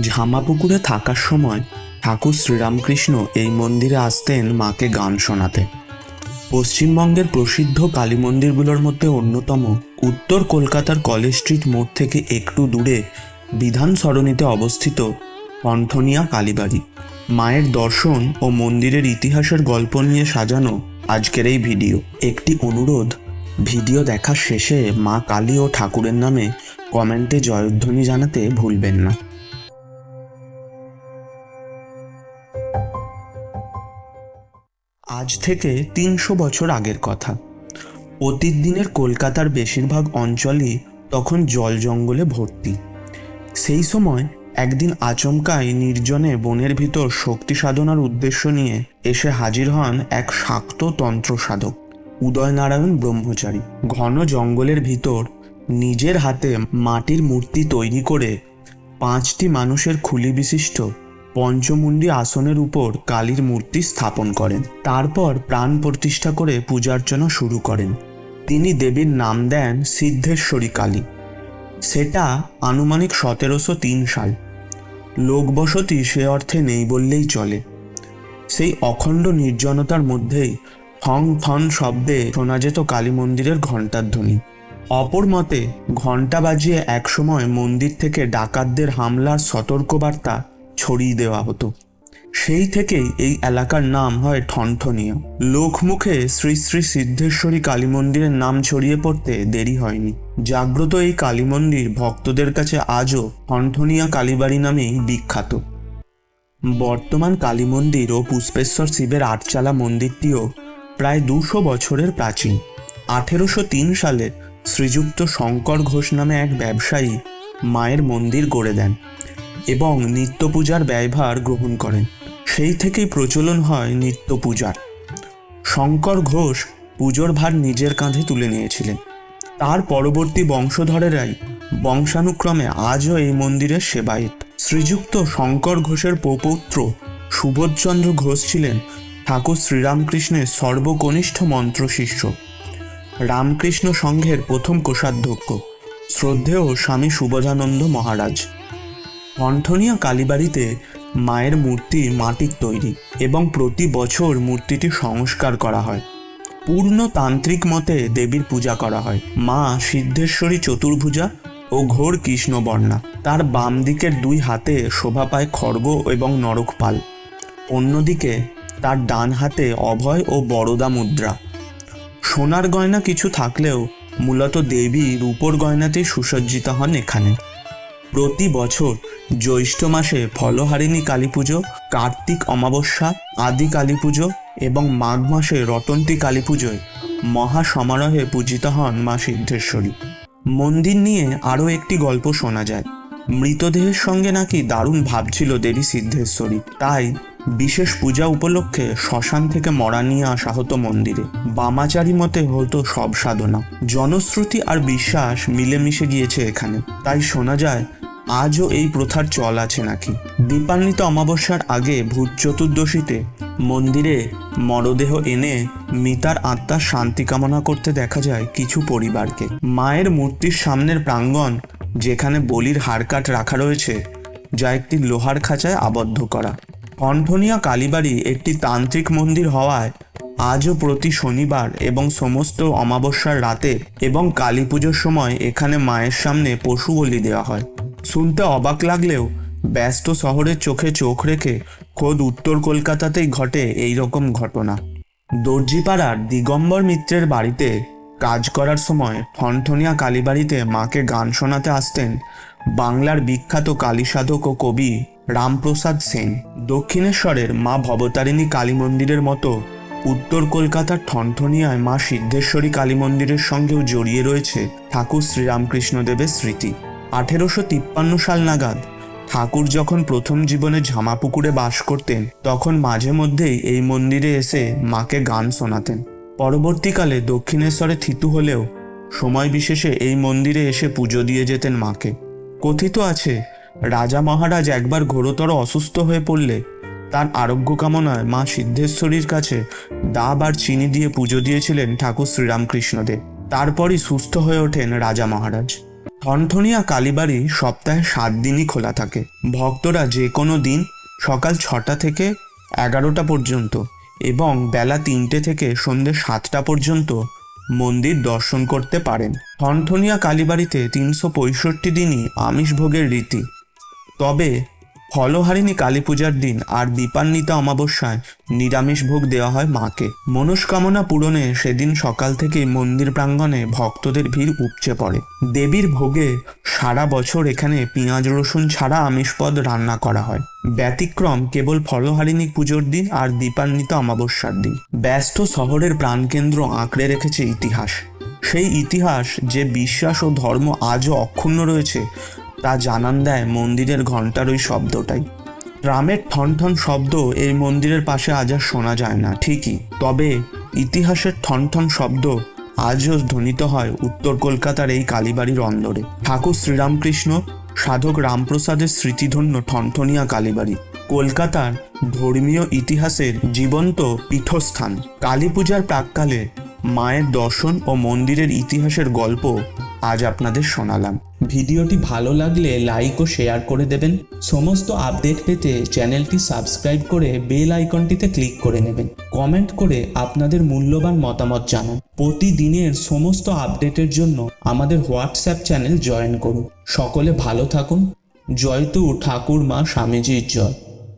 ঝামাপুকুরে থাকার সময় ঠাকুর শ্রীরামকৃষ্ণ এই মন্দিরে আসতেন মাকে গান শোনাতে। পশ্চিমবঙ্গের প্রসিদ্ধ কালী মন্দিরগুলোর মধ্যে অন্যতম উত্তর কলকাতার কলেজ স্ট্রিট মোড় থেকে একটু দূরে বিধান সরণিতে অবস্থিত কণ্ঠনিয়া কালীবাড়ি। মায়ের দর্শন ও মন্দিরের ইতিহাসের গল্প নিয়ে সাজানো আজকের এই ভিডিও। একটি অনুরোধ, ভিডিও দেখার শেষে মা কালী ও ঠাকুরের নামে কমেন্টে জয়ধ্বনি জানাতে ভুলবেন না। আজ থেকে তিনশো বছর আগের কথা। অতীত দিনের কলকাতার বেশিরভাগ অঞ্চলই তখন জল জঙ্গলে ভর্তি। সেই সময় একদিন আচমকাই নির্জনে বনের ভিতর শক্তি সাধনার উদ্দেশ্য নিয়ে এসে হাজির হন এক শাক্ত তন্ত্র সাধক উদয়নারায়ণ ব্রহ্মচারী। ঘন জঙ্গলের ভিতর নিজের হাতে মাটির মূর্তি তৈরি করে পাঁচটি মানুষের খুলি বিশিষ্ট পঞ্চমুণ্ডী আসনের উপর কালীর মূর্তি স্থাপন করেন। তারপর প্রাণ প্রতিষ্ঠা করে পূজার্চনা শুরু করেন। তিনি দেবীর নাম দেন সিদ্ধেশ্বরী কালী। সেটা আনুমানিক সতেরোশো তিন সাল। লোকবসতি সে অর্থে নেই বললেই চলে। সেই অখণ্ড নির্জনতার মধ্যেই ফং ফন শব্দে শোনা যেত কালী মন্দিরের ঘণ্টার ধ্বনি। অপর মতে, ঘণ্টা বাজিয়ে একসময় মন্দির থেকে ডাকাতদের হামলার সতর্কবার্তা ছড়িয়ে দেওয়া হতো। সেই থেকেই এই এলাকার নাম হয় ঠনঠনিয়া। লোকমুখে শ্রী শ্রী সিদ্ধেশ্বরী কালী মন্দিরের নাম ছড়িয়ে পড়তে দেরি হয়নি। জাগ্রত এই কালী মন্দির ভক্তদের কাছে আজও ঠনঠনিয়া কালীবাড়ি নামেই বিখ্যাত। বর্তমান কালী মন্দির ও পুষ্পেশ্বর শিবের আটচালা মন্দিরটিও প্রায় দুশো বছরের প্রাচীন। আঠেরোশো তিন সালে শ্রীযুক্ত শঙ্কর ঘোষ নামে এক ব্যবসায়ী মায়ের মন্দির গড়ে দেন। এবং নিত্য পূজার ব্যয়ভার গ্রহণ করেন। সেই থেকেই প্রচলন হয় নিত্য পূজার শঙ্কর ঘোষ পুজোর ভার নিজের কাঁধে তুলে নিয়েছিলেন। তার পরবর্তী বংশধরেরাই বংশানুক্রমে আজও এই মন্দিরের সেবায়েত। শ্রীযুক্ত শঙ্কর ঘোষের পৌপৌত্র সুবোধচন্দ্র ঘোষ ছিলেন ঠাকুর শ্রীরামকৃষ্ণের সর্বকনিষ্ঠ মন্ত্র শিষ্য রামকৃষ্ণ সংঘের প্রথম কোষাধ্যক্ষ। শ্রদ্ধেয় স্বামী সুবোধানন্দ মহারাজ। কণ্ঠনিয়া কালীবাড়িতে মায়ের মূর্তি মাটির তৈরি এবং প্রতি বছর মূর্তিটি সংস্কার করা হয়। পূর্ণ তান্ত্রিক মতে দেবীর পূজা করা হয়। মা সিদ্ধেশ্বরী চতুর্ভুজা ও ঘোর কৃষ্ণবর্ণা। তার বাম দিকের দুই হাতে শোভা পায় খড়গ এবং নরকপাল অন্যদিকে তার ডান হাতে অভয় ও বড়দা মুদ্রা। সোনার গয়না কিছু থাকলেও মূলত দেবী রূপোর গয়নাতেই সুসজ্জিত হন এখানে। প্রতি বছর জ্যৈষ্ঠ মাসে ফলহারিণী কালী পুজো, কার্তিক অমাবস্যা, আদি কালী পুজো এবং মাঘ মাসে রটন্তী কালী পুজোয় মহা সমারোহে পূজিত হন মা সিদ্ধেশ্বরী। মন্দির নিয়ে আরও একটি গল্প শোনা যায়। মৃতদেহের সঙ্গে নাকি দারুণ ভাবছিল দেবী সিদ্ধেশ্বরী। তাই বিশেষ পূজা উপলক্ষে শ্মশান থেকে মরা নিয়ে আসা হতো মন্দিরে। বামাচারী মতে হতো সব সাধনা। জনশ্রুতি আর বিশ্বাস মিলেমিশে গিয়েছে এখানে। তাই শোনা যায় আজও এই প্রথার চল আছে নাকি? দীপান্বিত অমাবস্যার আগে ভূত চতুর্দশীতে মন্দিরে মরদেহ এনে মিতার আত্মার শান্তি কামনা করতে দেখা যায় কিছু পরিবারকে। মায়ের মূর্তির সামনের প্রাঙ্গণ যেখানে বলির হাড়কাট রাখা রয়েছে, যা একটি লোহার খাঁচায় আবদ্ধ করা। কণ্ঠনিয়া কালীবাড়ি একটি তান্ত্রিক মন্দির হওয়ায় আজও প্রতি শনিবার এবং সমস্ত অমাবস্যার রাতে এবং কালী পুজোর সময় এখানে মায়ের সামনে পশু বলি দেওয়া হয়। শুনতে অবাক লাগলেও ব্যস্ত শহরের চোখে চোখ রেখে খোদ উত্তর কলকাতাতেই ঘটে এই রকম ঘটনা। দর্জিপাড়ার দিগম্বর মিত্রের বাড়িতে কাজ করার সময় ঠনঠনিয়া কালীবাড়িতে মাকে গান শোনাতে আসতেন বাংলার বিখ্যাত কালী সাধক ও কবি রামপ্রসাদ সেন। দক্ষিণেশ্বরের মা ভবতারিণী কালী মন্দিরের মতো উত্তর কলকাতার ঠনঠনিয়ায় মা সিদ্ধেশ্বরী কালী মন্দিরের সঙ্গেও জড়িয়ে রয়েছে ঠাকুর শ্রীরামকৃষ্ণদেবের স্মৃতি। আঠেরোশো তিপ্পান্ন সাল নাগাদ ঠাকুর যখন প্রথম জীবনে ঝামাপুকুরে বাস করতেন, তখন মাঝে মধ্যেই এই মন্দিরে এসে মাকে গান শোনাতেন। পরবর্তীকালে দক্ষিণেশ্বরে থিতু হলেও সময় বিশেষে এই মন্দিরে এসে পুজো দিয়ে যেতেন মাকে। কথিত আছে, রাজা মহারাজ একবার ঘোরতর অসুস্থ হয়ে পড়লে তার আরোগ্য কামনায় মা সিদ্ধেশ্বরীর কাছে ডাব আর চিনি দিয়ে পুজো দিয়েছিলেন ঠাকুর শ্রীরামকৃষ্ণদেব। তারপরই সুস্থ হয়ে ওঠেন রাজা মহারাজ। ঠনঠনিয়া কালীবাড়ি সপ্তাহে সাত দিনই খোলা থাকে। ভক্তরা যে কোনো দিন সকাল ছটা থেকে এগারোটা পর্যন্ত এবং বেলা তিনটে থেকে সন্ধ্যে সাতটা পর্যন্ত মন্দির দর্শন করতে পারেন। ঠনঠনিয়া কালীবাড়িতে তিনশো পঁয়ষট্টি দিনই আমিষ ভোগের রীতি। তবে ফলহারিণী কালী পূজার দিন আর দীপান্বিত অমাবস্যায় নিরামিষ ভোগ দেওয়া হয় মাকে। মনস্কামনা পূরণে সেদিন সকাল থেকেই মন্দির প্রাঙ্গণে ভক্তদের ভিড় উপচে পড়ে। দেবীর ভোগে সারা বছর এখানে পেঁয়াজ, রসুন ছাড়া আমিষ পদ রান্না করা হয়। ব্যতিক্রম কেবল ফলহারিণী পুজোর দিন আর দীপান্বিত অমাবস্যার দিন। ব্যস্ত শহরের প্রাণকেন্দ্র আঁকড়ে রেখেছে ইতিহাস। সেই ইতিহাস যে বিশ্বাস ও ধর্ম আজও অক্ষুণ্ণ রয়েছে তা জানান দেয় মন্দিরের ঘণ্টার ওই শব্দটাই। ট্রামের ঠন ঠন শব্দ এই মন্দিরের পাশে আজ আর শোনা যায় না, ঠিকই। তবে ইতিহাসের ঠন ঠন শব্দ আজও ধ্বনিত হয় উত্তর কলকাতার এই কালীবাড়ির অন্দরে। ঠাকুর শ্রীরামকৃষ্ণ, সাধক রামপ্রসাদের স্মৃতিধন্য ঠনঠনিয়া কালীবাড়ি। কলকাতার ধর্মীয় ইতিহাসের জীবন্ত পীঠস্থান। কালী পূজার প্রাককালে মায়ের দর্শন ও মন্দিরের ইতিহাসের গল্প আজ আপনাদের শোনালাম। ভিডিওটি ভালো লাগলে লাইক ও শেয়ার করে দেবেন। সমস্ত আপডেট পেতে চ্যানেলটি সাবস্ক্রাইব করে বেল আইকনটিতে ক্লিক করে নেবেন। কমেন্ট করে আপনাদের মূল্যবান মতামত জানান। প্রতিদিনের সমস্ত আপডেটের জন্য আমাদের হোয়াটসঅ্যাপ চ্যানেল জয়েন করুন। সকলে ভালো থাকুন। জয়তু ঠাকুর মা স্বামীজির জয়।